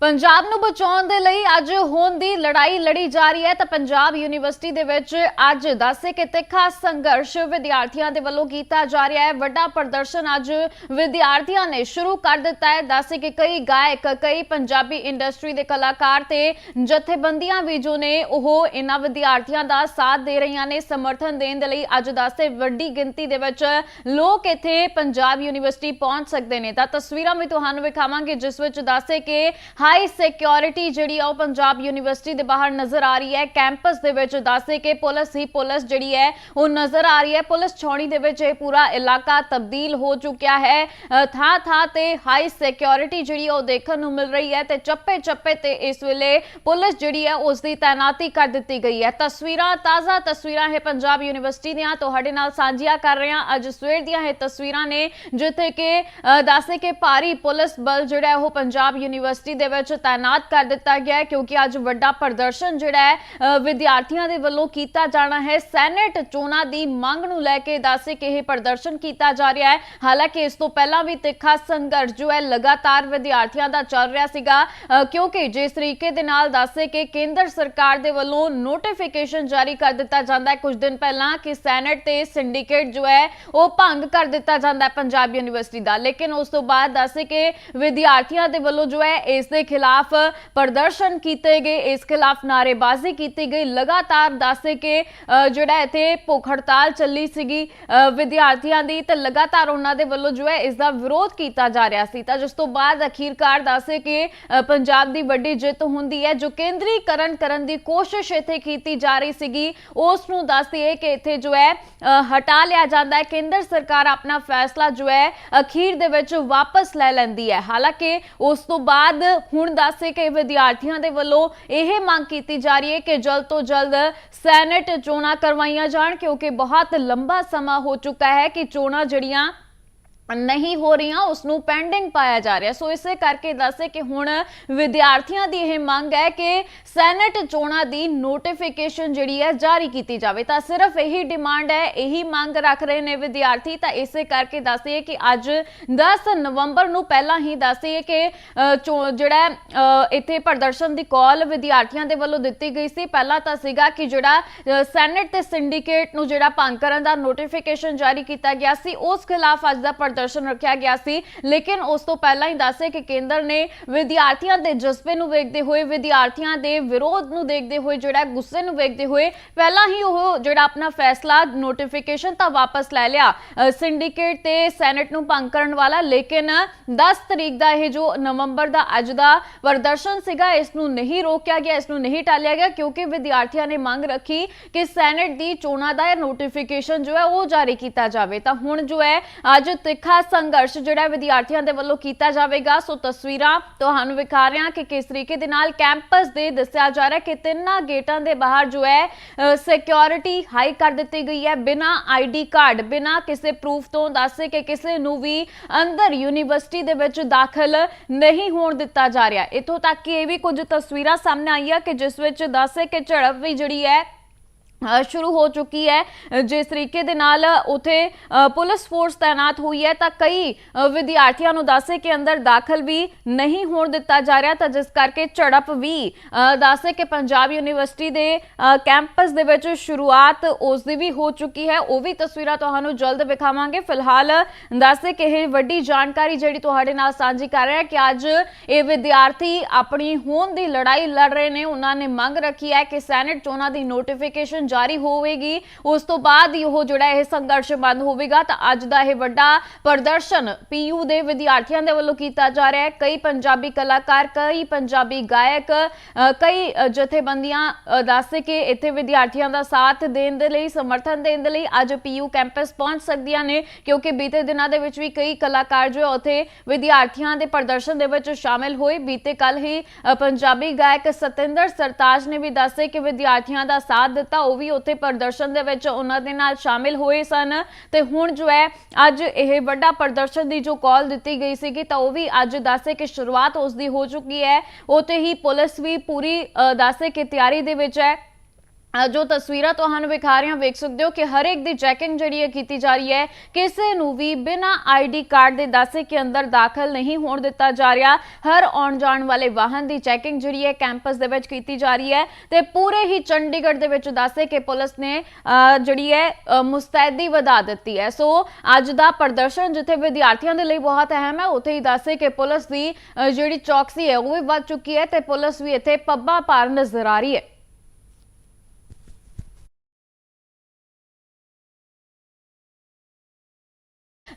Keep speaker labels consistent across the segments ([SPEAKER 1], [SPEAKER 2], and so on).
[SPEAKER 1] ਪੰਜਾਬ ਨੂੰ ਬਚਾਉਣ ਦੇ ਲਈ ਅੱਜ ਹੋਣ ਦੀ ਲੜਾਈ ਲੜੀ ਜਾ ਰਹੀ ਹੈ ਤਾਂ ਪੰਜਾਬ ਯੂਨੀਵਰਸਿਟੀ ਦੇ ਵਿੱਚ ਅੱਜ ਦੱਸੇ ਕਿ ਤਿੱਖਾ ਸੰਘਰਸ਼ ਵਿਦਿਆਰਥੀਆਂ ਦੇ ਵੱਲੋਂ ਕੀਤਾ ਜਾ ਰਿਹਾ ਹੈ। ਵੱਡਾ ਪ੍ਰਦਰਸ਼ਨ ਅੱਜ ਵਿਦਿਆਰਥੀਆਂ ਨੇ ਸ਼ੁਰੂ ਕਰ ਦਿੱਤਾ ਹੈ। ਦੱਸੇ ਕਿ ਕਈ ਗਾਇਕ, ਕਈ ਪੰਜਾਬੀ ਇੰਡਸਟਰੀ ਦੇ ਕਲਾਕਾਰ ਤੇ ਜਥੇਬੰਦੀਆਂ ਵੀ ਜੋ ਨੇ ਉਹ ਇਹਨਾਂ ਵਿਦਿਆਰਥੀਆਂ ਦਾ ਸਾਥ ਦੇ ਰਹੀਆਂ ਨੇ। ਸਮਰਥਨ ਦੇਣ ਦੇ ਲਈ ਅੱਜ ਦੱਸੇ ਵੱਡੀ ਗਿਣਤੀ ਦੇ ਵਿੱਚ ਲੋਕ ਇੱਥੇ ਪੰਜਾਬ ਯੂਨੀਵਰਸਿਟੀ ਪਹੁੰਚ ਸਕਦੇ ਨੇ। ਤਾਂ ਤਸਵੀਰਾਂ ਵੀ ਤੁਹਾਨੂੰ ਵਿਖਾਵਾਂਗੇ, ਜਿਸ ਵਿੱਚ ਦੱਸੇ ਕਿ ਹਾਈ ਸਿਕਿਉਰਿਟੀ ਜਿਹੜੀ ਆ ਉਹ ਪੰਜਾਬ ਯੂਨੀਵਰਸਿਟੀ ਦੇ ਬਾਹਰ ਨਜ਼ਰ ਆ ਰਹੀ ਹੈ। ਕੈਂਪਸ ਦੇ ਵਿੱਚ ਦੱਸੇ ਕਿ ਪੁਲਿਸ ਹੀ ਪੁਲਿਸ ਜਿਹੜੀ ਹੈ ਉਹ ਨਜ਼ਰ ਆ ਰਹੀ ਹੈ। ਪੁਲਿਸ ਛਾਉਣੀ ਦੇ ਵਿੱਚ ਇਹ ਪੂਰਾ ਇਲਾਕਾ ਤਬਦੀਲ ਹੋ ਚੁੱਕਿਆ ਹੈ। ਥਾਂ ਥਾਂ ਤੇ ਹਾਈ ਸਿਕਿਉਰਿਟੀ ਜਿਹੜੀ ਉਹ ਦੇਖਣ ਨੂੰ ਮਿਲ ਰਹੀ ਹੈ ਤੇ ਚੱਪੇ ਚੱਪੇ ਤੇ ਇਸ ਵੇਲੇ ਪੁਲਿਸ ਜਿਹੜੀ ਹੈ ਉਸ ਦੀ ਤਾਇਨਾਤੀ ਕਰ ਦਿੱਤੀ ਗਈ ਹੈ। ਤਸਵੀਰਾਂ ਤਾਜ਼ਾ ਤਸਵੀਰਾਂ ਹੈ ਪੰਜਾਬ ਯੂਨੀਵਰਸਿਟੀ ਦੀਆਂ। ਤੁਹਾਡੇ ਨਾਲ ਸਾਂਝੀਆਂ ਕਰ ਰਹੇ ਹਾਂ। ਅੱਜ ਸਵੇਰ ਦੀਆਂ ਇਹ ਤਸਵੀਰਾਂ ਨੇ ਜਿੱਥੇ ਕਿ ਅ, ਦੱਸੇ ਕਿ ਭਾਰੀ ਪੁਲਿਸ ਬਲ ਜਿਹੜਾ ਉਹ ਪੰਜਾਬ ਯੂਨੀਵਰਸਿਟੀ ਦੇ ਵਿੱਚ ਤਾਇਨਾਤ ਕਰ ਦਿੱਤਾ ਗਿਆ ਹੈ, ਕਿਉਂਕਿ ਅੱਜ ਵੱਡਾ ਪ੍ਰਦਰਸ਼ਨ ਜਿਹੜਾ ਹੈ ਵਿਦਿਆਰਥੀਆਂ ਦੇ ਵੱਲੋਂ ਕੀਤਾ ਜਾਣਾ ਹੈ। ਸੈਨੇਟ ਚੋਣਾਂ ਦੀ ਮੰਗ ਨੂੰ ਲੈ ਕੇ ਦੱਸੇ ਕਿ ਇਹ ਪ੍ਰਦਰਸ਼ਨ ਕੀਤਾ ਜਾ ਰਿਹਾ ਹੈ। ਹਾਲਾਂਕਿ ਇਸ ਤੋਂ ਪਹਿਲਾਂ ਵੀ ਤਿੱਖਾ ਸੰਘਰਸ਼ ਜੋ ਹੈ, ਲਗਾਤਾਰ ਵਿਦਿਆਰਥੀਆਂ ਦਾ ਚੱਲ ਰਿਹਾ ਸੀਗਾ। ਕਿਉਂਕਿ ਜਿਸ ਤਰੀਕੇ ਦੇ ਨਾਲ ਦੱਸੇ ਕਿ ਕੇਂਦਰ ਸਰਕਾਰ ਦੇ ਵੱਲੋਂ ਨੋਟੀਫਿਕੇਸ਼ਨ ਜਾਰੀ ਕਰ ਦਿੱਤਾ ਜਾਂਦਾ ਹੈ। ਕੁਝ ਦਿਨ ਪਹਿਲਾਂ ਕਿ ਸੈਨੇਟ ਤੇ ਸਿੰਡੀਕੇਟ ਜੋ ਹੈ, ਉਹ ਭੰਗ ਕਰ ਦਿੱਤਾ ਜਾਂਦਾ ਹੈ, ਪੰਜਾਬ ਯੂਨੀਵਰਸਿਟੀ ਦਾ। ਲੇਕਿਨ ਉਸ ਤੋਂ ਬਾਅਦ ਦੱਸੇ ਕਿ ਵਿਦਿਆਰਥੀਆਂ ਦੇ ਵੱਲੋਂ ਜੋ ਹੈ, ਇਸ ਦੇ ਖਿਲਾਫ ਪ੍ਰਦਰਸ਼ਨ ਕੀਤੇ ਗਏ ਇਸ ਖਿਲਾਫ ਨਾਰੇਬਾਜ਼ੀ ਕੀਤੀ ਗਈ। ਲਗਾਤਾਰ ਦੱਸੇ ਕਿ ਜਿਹੜਾ ਇੱਥੇ ਭੁੱਖ ਹੜਤਾਲ ਚੱਲੀ ਸੀਗੀ ਵਿਦਿਆਰਥੀਆਂ ਦੀ ਤੇ ਲਗਾਤਾਰ ਉਹਨਾਂ ਦੇ ਵੱਲੋਂ ਜੋ ਹੈ ਇਸ ਦਾ ਵਿਰੋਧ ਕੀਤਾ ਜਾ ਰਿਹਾ ਸੀ। ਤਾਂ ਜਿਸ ਤੋਂ ਬਾਅਦ ਅਖੀਰਕਾਰ ਦੱਸੇ ਕਿ ਪੰਜਾਬ ਦੀ ਵੱਡੀ ਜਿੱਤ ਹੁੰਦੀ ਹੈ ਜੋ ਕੇਂਦਰੀਕਰਨ ਕਰਨ ਦੀ ਕੋਸ਼ਿਸ਼ ਇੱਥੇ ਕੀਤੀ ਜਾ ਰਹੀ ਸੀਗੀ ਉਸ ਨੂੰ ਦੱਸਦੀ ਹੈ ਕਿ ਇੱਥੇ ਜੋ ਹੈ ਅ, ਹਟਾ ਲਿਆ ਜਾਂਦਾ ਹੈ। ਕੇਂਦਰ ਸਰਕਾਰ ਆਪਣਾ ਫੈਸਲਾ ਜੋ ਹੈ ਅਖੀਰ ਦੇ ਵਿੱਚ ਵਾਪਸ ਲੈ ਲੈਂਦੀ ਹੈ। ਹਾਲਾਂਕਿ ਉਸ ਤੋਂ ਬਾਅਦ ਹੁਣ ਦੱਸੇ ਕਿ ਵਿਦਿਆਰਥੀਆਂ ਦੇ ਵੱਲੋਂ ਇਹ ਮੰਗ ਕੀਤੀ ਜਾ ਰਹੀ ਹੈ ਕਿ ਜਲਦ ਤੋਂ ਜਲਦ ਸੈਨੇਟ ਚੋਣਾਂ ਕਰਵਾਈਆਂ ਜਾਣ, ਕਿਉਂਕਿ ਬਹੁਤ ਲੰਬਾ ਸਮਾਂ ਹੋ ਚੁੱਕਾ ਹੈ ਕਿ ਚੋਣਾਂ ਜਿਹੜੀਆਂ ਨਹੀਂ ਹੋ ਰਹੀਆਂ ਉਸ ਨੂੰ ਪੈਂਡਿੰਗ ਪਾਇਆ ਜਾ ਰਿਹਾ। ਸੋ ਇਸੇ ਕਰਕੇ ਦੱਸੇ ਕਿ ਹੁਣ ਵਿਦਿਆਰਥੀਆਂ ਦੀ ਇਹ ਮੰਗ ਹੈ ਕਿ ਸੈਨੇਟ ਚੋਣਾਂ ਦੀ ਨੋਟੀਫਿਕੇਸ਼ਨ ਜਿਹੜੀ ਹੈ ਜਾਰੀ ਕੀਤੀ ਜਾਵੇ। ਤਾਂ ਸਿਰਫ ਇਹੀ ਡਿਮਾਂਡ ਹੈ ਇਹੀ ਮੰਗ ਰੱਖ ਰਹੇ ਨੇ ਵਿਦਿਆਰਥੀ। ਤਾਂ ਇਸੇ ਕਰਕੇ ਦੱਸਦੇ ਕਿ ਅੱਜ 10 ਨਵੰਬਰ ਨੂੰ ਪਹਿਲਾਂ ਹੀ ਦੱਸਦੇ ਕਿ ਚੋ- ਜਿਹੜਾ ਇੱਥੇ ਪ੍ਰਦਰਸ਼ਨ ਦੀ ਕਾਲ ਵਿਦਿਆਰਥੀਆਂ ਦੇ ਵੱਲੋਂ ਦਿੱਤੀ ਗਈ ਸੀ। ਪਹਿਲਾਂ ਤਾਂ ਸੀਗਾ ਕਿ ਜਿਹੜਾ ਅ, ਸੈਨੇਟ ਤੇ ਸਿੰਡੀਕੇਟ ਨੂੰ ਜਿਹੜਾ ਭੰਗ ਕਰਨ ਦਾ ਨੋਟੀਫਿਕੇਸ਼ਨ ਜਾਰੀ ਕੀਤਾ ਗਿਆ ਸੀ ਉਸ ਖਿਲਾਫ ਅੱਜ ਦਾ ਪ੍ਰਦਰਸ਼ਨ ਰੱਖਿਆ ਗਿਆ ਸੀ। ਲੇਕਿਨ ਉਸ ਤੋਂ ਪਹਿਲਾਂ ਹੀ ਦੱਸੇ ਕਿ ਕੇਂਦਰ ਨੇ ਵਿਦਿਆਰਥੀਆਂ ਦੇ ਜਜ਼ਬੇ ਨੂੰ ਵੇਖਦੇ ਹੋਏ, ਵਿਦਿਆਰਥੀਆਂ ਦੇ ਵਿਰੋਧ ਨੂੰ ਦੇਖਦੇ ਹੋਏ, ਜਿਹੜਾ ਗੁੱਸੇ ਨੂੰ ਵੇਖਦੇ ਹੋਏ, ਪਹਿਲਾਂ ਹੀ ਉਹ ਜਿਹੜਾ ਆਪਣਾ ਫੈਸਲਾ ਨੋਟੀਫਿਕੇਸ਼ਨ ਤਾਂ ਵਾਪਸ ਲੈ ਲਿਆ। ਸਿੰਡੀਕੇਟ ਤੇ ਸੈਨੇਟ ਨੂੰ ਭੰਗ ਕਰਨ ਵਾਲਾ। ਲੇਕਿਨ 10 ਤਰੀਕ ਦਾ ਇਹ ਜੋ ਨਵੰਬਰ ਦਾ ਅੱਜ ਦਾ ਪ੍ਰਦਰਸ਼ਨ ਸੀਗਾ, ਇਸ ਨੂੰ ਨਹੀਂ ਰੋਕਿਆ ਗਿਆ, ਇਸ ਨੂੰ ਨਹੀਂ ਟਾਲਿਆ ਗਿਆ, ਕਿਉਂਕਿ ਵਿਦਿਆਰਥੀਆਂ ਨੇ ਮੰਗ ਰੱਖੀ ਕਿ ਸੈਨੇਟ ਦੀ ਚੋਣਾਂ ਦਾ ਨੋਟੀਫਿਕੇਸ਼ਨ ਜੋ ਹੈ ਉਹ ਜਾਰੀ ਕੀਤਾ ਜਾਵੇ। ਤਾਂ ਹੁਣ ਜੋ ਹੈ, ਅੱਜ ਤਿੱਖਾ ਸੰਘਰਸ਼, ਜਿਹੜਾ ਵਿਦਿਆਰਥੀਆਂ ਦੇ ਵੱਲੋਂ ਕੀਤਾ ਜਾਵੇਗਾ। ਸੋ ਤਸਵੀਰਾਂ ਤੁਹਾਨੂੰ ਵਿਖਾ ਰਹੇ ਹਾਂ ਕਿ ਕਿਸ ਤਰੀਕੇ ਦੇ ਨਾਲ ਕੈਂਪਸ ਦੇ ਦੱਸਿਆ ਜਾ ਰਿਹਾ ਕਿ ਤਿੰਨਾਂ ਗੇਟਾਂ ਦੇ ਬਾਹਰ ਜੋ ਹੈ ਸਿਕਿਉਰਿਟੀ ਹਾਈ ਕਰ ਦਿੱਤੀ ਗਈ ਹੈ ਬਿਨਾ ਆਈਡੀ ਕਾਰਡ, ਬਿਨਾ ਕਿਸੇ ਪ੍ਰੂਫ ਤੋਂ ਦੱਸੇ ਕਿ ਕਿਸੇ ਨੂੰ ਵੀ ਅੰਦਰ ਯੂਨੀਵਰਸਿਟੀ ਦੇ ਵਿੱਚ ਦਾਖਲ ਨਹੀਂ ਹੋਣ ਦਿੱਤਾ ਜਾ ਰਿਹਾ। ਇਥੋਂ ਤੱਕ ਕਿ ਇਹ ਵੀ ਕੁਝ ਤਸਵੀਰਾਂ ਸਾਹਮਣੇ ਆਈਆਂ ਕਿ ਜਿਸ ਵਿੱਚ ਦੱਸੇ ਕਿ ਝੜਪ ਵੀ ਜਿਹੜੀ ਹੈ ਸ਼ੁਰੂ ਹੋ ਚੁੱਕੀ ਹੈ। ਜਿਸ ਤਰੀਕੇ ਦੇ ਨਾਲ ਉਥੇ ਪੁਲਿਸ ਫੋਰਸ ਤਾਇਨਾਤ ਹੋਈ ਹੈ ਤਾਂ ਕਈ ਵਿਦਿਆਰਥੀਆਂ ਨੂੰ ਦੱਸੇ ਕਿ ਅੰਦਰ ਦਾਖਲ ਵੀ ਨਹੀਂ ਹੋਣ ਦਿੱਤਾ ਜਾ ਰਿਹਾ ਤਾਂ ਜਿਸ ਕਰਕੇ ਝੜਪ ਵੀ ਅ, ਦੱਸੇ ਕਿ ਪੰਜਾਬ ਯੂਨੀਵਰਸਿਟੀ ਦੇ ਕੈਂਪਸ ਦੇ ਵਿੱਚ ਸ਼ੁਰੂਆਤ ਉਸ ਦੀ ਵੀ ਹੋ ਚੁੱਕੀ ਹੈ। ਉਹ ਵੀ ਤਸਵੀਰਾਂ ਤੁਹਾਨੂੰ ਜਲਦ ਵਿਖਾਵਾਂਗੇ। ਫਿਲਹਾਲ ਦੱਸੇ ਕਿ ਇਹ ਵੱਡੀ ਜਾਣਕਾਰੀ ਜਿਹੜੀ ਤੁਹਾਡੇ ਨਾਲ ਸਾਂਝੀ ਕਰ ਰਿਹਾ ਕਿ ਅੱਜ ਇਹ ਵਿਦਿਆਰਥੀ ਆਪਣੀ ਹੋਂਦ ਦੀ ਲੜਾਈ ਲੜ ਰਹੇ ਨੇ। ਉਹਨਾਂ ਨੇ ਮੰਗ ਰੱਖੀ ਹੈ ਕਿ ਸੈਨੇਟ ਚੋਣਾਂ ਦੀ ਨੋਟੀਫਿਕੇਸ਼ਨ ਜਾਰੀ ਹੋਵੇਗੀ। ਉਸ ਤੋਂ ਬਾਅਦ ਹੀ ਉਹ ਜਿਹੜਾ ਇਹ ਸੰਘਰਸ਼ ਬੰਦ ਹੋਵੇਗਾ ਤਾਂ ਅੱਜ ਦਾ ਇਹ ਵੱਡਾ ਪ੍ਰਦਰਸ਼ਨ ਪੀਯੂ ਦੇ ਵਿਦਿਆਰਥੀਆਂ ਦੇ ਵੱਲੋਂ ਕੀਤਾ ਜਾ ਰਿਹਾ ਹੈ। ਕਈ ਪੰਜਾਬੀ ਕਲਾਕਾਰ ਕਈ ਪੰਜਾਬੀ ਗਾਇਕ ਕਈ ਜਥੇਬੰਦੀਆਂ ਅ, ਦੱਸ ਇੱਥੇ ਵਿਦਿਆਰਥੀਆਂ ਦਾ ਸਾਥ ਦੇਣ ਦੇ ਲਈ ਸਮਰਥਨ ਦੇਣ ਦੇ ਲਈ ਅੱਜ ਪੀਯੂ ਕੈਂਪਸ ਪਹੁੰਚ ਸਕਦੀਆਂ ਨੇ ਕਿਉਂਕਿ ਬੀਤੇ ਦਿਨਾਂ ਦੇ ਵਿੱਚ ਵੀ ਕਈ ਕਲਾਕਾਰ ਜੋ ਉੱਥੇ ਵਿਦਿਆਰਥੀਆਂ ਦੇ ਪ੍ਰਦਰਸ਼ਨ ਦੇ ਵਿੱਚ ਸ਼ਾਮਿਲ ਹੋਏ। ਬੀਤੇ ਕੱਲ ਹੀ ਪੰਜਾਬੀ ਗਾਇਕ ਸਤਿੰਦਰ ਸਰਤਾਜ ਨੇ ਵੀ ਦੱਸੇ ਕਿ ਵਿਦਿਆਰਥੀਆਂ ਦਾ ਸਾਥ ਦਿੱਤਾ। ਉਹ ਵੀ ਉੱਥੇ ਪ੍ਰਦਰਸ਼ਨ ਦੇ ਵਿੱਚ ਉਹਨਾਂ ਦੇ ਨਾਲ ਸ਼ਾਮਿਲ ਹੋਏ ਸਨ। ਤੇ ਹੁਣ ਜੋ ਹੈ ਅੱਜ ਇਹ ਵੱਡਾ ਪ੍ਰਦਰਸ਼ਨ ਦੀ ਜੋ ਕਾਲ ਦਿੱਤੀ ਗਈ ਸੀਗੀ ਤਾਂ ਉਹ ਵੀ ਅੱਜ ਦੱਸੇ ਕਿ ਸ਼ੁਰੂਆਤ ਉਸ ਦੀ ਹੋ ਚੁੱਕੀ ਹੈ। ਉੱਥੇ ਹੀ ਪੁਲਿਸ ਵੀ ਪੂਰੀ ਅ, ਦੱਸੇ ਕਿ ਤਿਆਰੀ ਦੇ ਵਿੱਚ ਹੈ। ਜੋ ਤਸਵੀਰਾਂ ਤੁਹਾਨੂੰ ਵਿਖਾ ਰਹੇ ਹਾਂ, ਵੇਖ ਸਕਦੇ ਹੋ ਕਿ ਹਰ ਇੱਕ ਦੀ ਚੈਕਿੰਗ ਜਿਹੜੀ ਹੈ ਕੀਤੀ ਜਾ ਰਹੀ ਹੈ। ਕਿਸੇ ਨੂੰ ਵੀ ਬਿਨਾਂ ਆਈਡੀ ਕਾਰਡ ਦੇ ਦਾਸੇ ਕੇ ਅੰਦਰ ਦਾਖਲ ਨਹੀਂ ਹੋਣ ਦਿੱਤਾ ਜਾ ਰਿਹਾ। ਹਰ ਆਉਣ ਜਾਣ ਵਾਲੇ ਵਾਹਨ ਦੀ ਚੈਕਿੰਗ ਜਿਹੜੀ ਹੈ ਕੈਂਪਸ ਦੇ ਵਿੱਚ ਕੀਤੀ ਜਾ ਰਹੀ ਹੈ। ਤੇ ਪੂਰੇ ਹੀ ਚੰਡੀਗੜ੍ਹ ਦੇ ਵਿੱਚ ਦਾਸੇ ਕਿ ਪੁਲਿਸ ਨੇ ਜਿਹੜੀ ਹੈ ਮੁਸਤੈਦੀ ਵਧਾ ਦਿੱਤੀ ਹੈ। ਸੋ ਅੱਜ ਦਾ ਪ੍ਰਦਰਸ਼ਨ ਜਿੱਥੇ ਵਿਦਿਆਰਥੀਆਂ ਦੇ ਲਈ ਬਹੁਤ ਅਹਿਮ ਹੈ, ਉੱਥੇ ਹੀ ਦਾਸੇ ਕਿ ਪੁਲਿਸ ਦੀ ਜਿਹੜੀ ਚੌਕਸੀ ਹੈ, ਉਹ ਵੀ ਵੱਧ ਚੁੱਕੀ ਹੈ ਤੇ ਪੁਲਿਸ ਵੀ ਇੱਥੇ ਪੱਬਾਂ ਪਾਰ ਨਜ਼ਰ ਆ ਰਹੀ ਹੈ।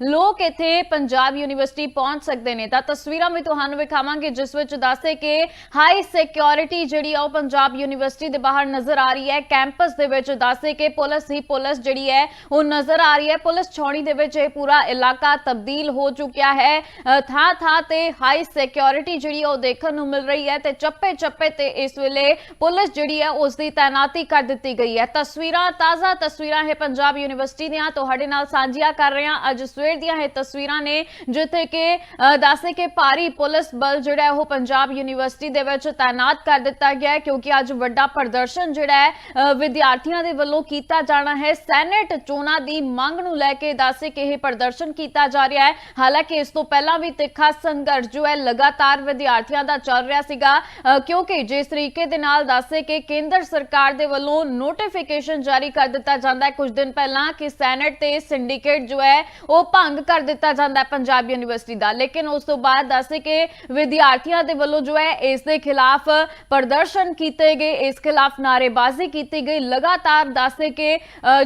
[SPEAKER 1] ਲੋਕ ਇੱਥੇ ਪੰਜਾਬ ਯੂਨੀਵਰਸਿਟੀ ਪਹੁੰਚ ਸਕਦੇ ਨੇ। ਤਾਂ ਤਸਵੀਰਾਂ ਵੀ ਤੁਹਾਨੂੰ ਵਿਖਾਵਾਂਗੇ, ਜਿਸ ਵਿੱਚ ਦੱਸਦੇ ਕਿ ਹਾਈ ਸਿਕਿਉਰਿਟੀ ਜਿਹੜੀ ਆ ਉਹ ਪੰਜਾਬ ਯੂਨੀਵਰਸਿਟੀ ਦੇ ਬਾਹਰ ਨਜ਼ਰ ਆ ਰਹੀ ਹੈ। ਕੈਂਪਸ ਦੇ ਵਿੱਚ ਦੱਸਦੇ ਕਿ ਪੁਲਿਸ ਹੀ ਪੁਲਿਸ ਜਿਹੜੀ ਹੈ, ਉਹ ਨਜ਼ਰ ਆ ਰਹੀ ਹੈ। ਪੁਲਿਸ ਛਾਉਣੀ ਦੇ ਵਿੱਚ ਇਹ ਪੂਰਾ ਇਲਾਕਾ ਤਬਦੀਲ ਹੋ ਚੁੱਕਿਆ ਹੈ। ਥਾਂ ਥਾਂ ਤੇ ਹਾਈ ਸਿਕਿਉਰਿਟੀ ਜਿਹੜੀ ਉਹ ਦੇਖਣ ਨੂੰ ਮਿਲ ਰਹੀ ਹੈ ਤੇ ਚੱਪੇ ਚੱਪੇ ਤੇ ਇਸ ਵੇਲੇ ਪੁਲਿਸ ਜਿਹੜੀ ਹੈ ਉਸ ਦੀ ਤਾਇਨਾਤੀ ਕਰ ਦਿੱਤੀ ਗਈ ਹੈ। ਤਸਵੀਰਾਂ, ਤਾਜ਼ਾ ਤਸਵੀਰਾਂ ਹੈ ਪੰਜਾਬ ਯੂਨੀਵਰਸਿਟੀ ਦੀਆਂ। ਤੁਹਾਡੇ ਨਾਲ ਸਾਂਝੀਆਂ ਕਰ ਰਹੇ ਹਾਂ। ਅੱਜ ਸਵੇਰ ਦੀਆਂ ਇਹ ਤਸਵੀਰਾਂ ਨੇ ਜਿੱਥੇ ਕਿ ਅ, ਦੱਸਦੇ ਕਿ ਭਾਰੀ ਪੁਲਿਸ ਬਲ ਜਿਹੜਾ ਉਹ ਪੰਜਾਬ ਯੂਨੀਵਰਸਿਟੀ ਦੇ ਵਿੱਚ ਤਾਇਨਾਤ ਕਰ ਦਿੱਤਾ ਗਿਆ ਹੈ ਕਿਉਂਕਿ ਅੱਜ ਵੱਡਾ ਪ੍ਰਦਰਸ਼ਨ ਜਿਹੜਾ ਹੈ ਵਿਦਿਆਰਥੀਆਂ ਦੇ ਵੱਲੋਂ ਕੀਤਾ ਜਾਣਾ ਹੈ। ਸੈਨੇਟ ਚੋਣਾਂ ਦੀ ਮੰਗ ਨੂੰ ਲੈ ਕੇ ਦੱਸਦੇ ਕਿ ਇਹ ਪ੍ਰਦਰਸ਼ਨ ਕੀਤਾ ਜਾ ਰਿਹਾ ਹੈ। ਹਾਲਾਂਕਿ ਇਸ ਤੋਂ ਪਹਿਲਾਂ ਵੀ ਤਿੱਖਾ ਸੰਘਰਸ਼ ਜੋ ਹੈ ਲਗਾਤਾਰ ਵਿਦਿਆਰਥੀਆਂ ਦਾ ਚੱਲ ਰਿਹਾ ਸੀਗਾ ਕਿਉਂਕਿ ਜਿਸ ਤਰੀਕੇ ਦੇ ਨਾਲ ਦੱਸੇ ਕਿ ਕੇਂਦਰ ਸਰਕਾਰ ਦੇ ਵੱਲੋਂ ਨੋਟੀਫਿਕੇਸ਼ਨ ਜਾਰੀ ਕਰ ਦਿੱਤਾ ਜਾਂਦਾ ਹੈ। ਕੁਝ ਦਿਨ ਪਹਿਲਾਂ ਕਿ ਸੈਨੇਟ ਤੇ ਸਿੰਡੀਕੇਟ ਜੋ ਹੈ ਉਹ ਭੰਗ ਕਰ ਦਿੱਤਾ ਜਾਂਦਾ ਹੈ ਪੰਜਾਬ ਯੂਨੀਵਰਸਿਟੀ ਦਾ। ਲੇਕਿਨ ਉਸ ਤੋਂ ਬਾਅਦ ਦੱਸੇ ਕਿ ਵਿਦਿਆਰਥੀਆਂ ਦੇ ਵੱਲੋਂ ਜੋ ਹੈ ਇਸ ਦੇ ਖਿਲਾਫ ਪ੍ਰਦਰਸ਼ਨ ਕੀਤੇ ਗਏ ਇਸ ਖਿਲਾਫ ਨਾਰੇਬਾਜ਼ੀ ਕੀਤੀ ਗਈ। ਲਗਾਤਾਰ ਦੱਸਦੇ ਕਿ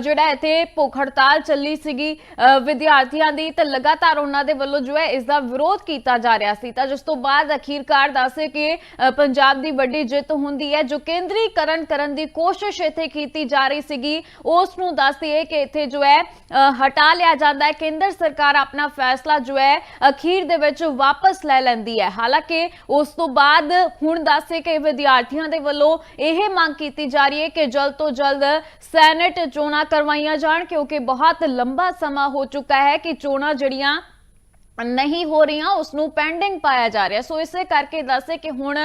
[SPEAKER 1] ਜਿਹੜਾ ਇੱਥੇ ਭੁੱਖ ਹੜਤਾਲ ਚੱਲੀ ਸੀਗੀ ਵਿਦਿਆਰਥੀਆਂ ਦੀ ਤੇ ਲਗਾਤਾਰ ਉਹਨਾਂ ਦੇ ਵੱਲੋਂ ਜੋ ਹੈ ਇਸ ਦਾ ਵਿਰੋਧ ਕੀਤਾ ਜਾ ਰਿਹਾ ਸੀ। ਤਾਂ ਜਿਸ ਤੋਂ ਬਾਅਦ ਅਖੀਰਕਾਰ ਦੱਸਦੇ ਕਿ ਪੰਜਾਬ ਦੀ ਵੱਡੀ ਜਿੱਤ ਹੁੰਦੀ ਹੈ ਜੋ ਕੇਂਦਰੀਕਰਨ ਕਰਨ ਦੀ ਕੋਸ਼ਿਸ਼ ਇੱਥੇ ਕੀਤੀ ਜਾ ਰਹੀ ਸੀਗੀ ਉਸ ਨੂੰ ਦੱਸਦੀ ਹੈ ਕਿ ਇੱਥੇ ਜੋ ਹੈ ਅ, ਹਟਾ ਲਿਆ ਜਾਂਦਾ ਹੈ। ਕੇਂਦਰ ਸਰਕਾਰ ਆਪਣਾ ਫੈਸਲਾ ਜੋ ਹੈ, ਅਖੀਰ ਦੇ ਵਿੱਚ ਵਾਪਸ ਲੈ ਲੈਂਦੀ ਹੈ। ਹਾਲਾਂਕਿ ਉਸ ਤੋਂ ਬਾਅਦ ਹੁਣ ਦੱਸੇ ਕਿ ਵਿਦਿਆਰਥੀਆਂ ਦੇ ਵੱਲੋਂ ਇਹ ਮੰਗ ਕੀਤੀ ਜਾ ਰਹੀ ਹੈ ਕਿ ਜਲਦ ਤੋਂ ਜਲਦ ਸੈਨੇਟ ਚੋਣਾਂ ਕਰਵਾਈਆਂ ਜਾਣ, ਕਿਉਂਕਿ ਬਹੁਤ ਲੰਬਾ ਸਮਾਂ ਹੋ ਚੁੱਕਾ ਹੈ ਕਿ ਚੋਣਾਂ ਜਿਹੜੀਆਂ ਨਹੀਂ ਹੋ ਰਹੀਆਂ ਉਸ ਨੂੰ ਪੈਂਡਿੰਗ ਪਾਇਆ ਜਾ ਰਿਹਾ। ਸੋ ਇਸੇ ਕਰਕੇ ਦੱਸੇ ਕਿ ਹੁਣ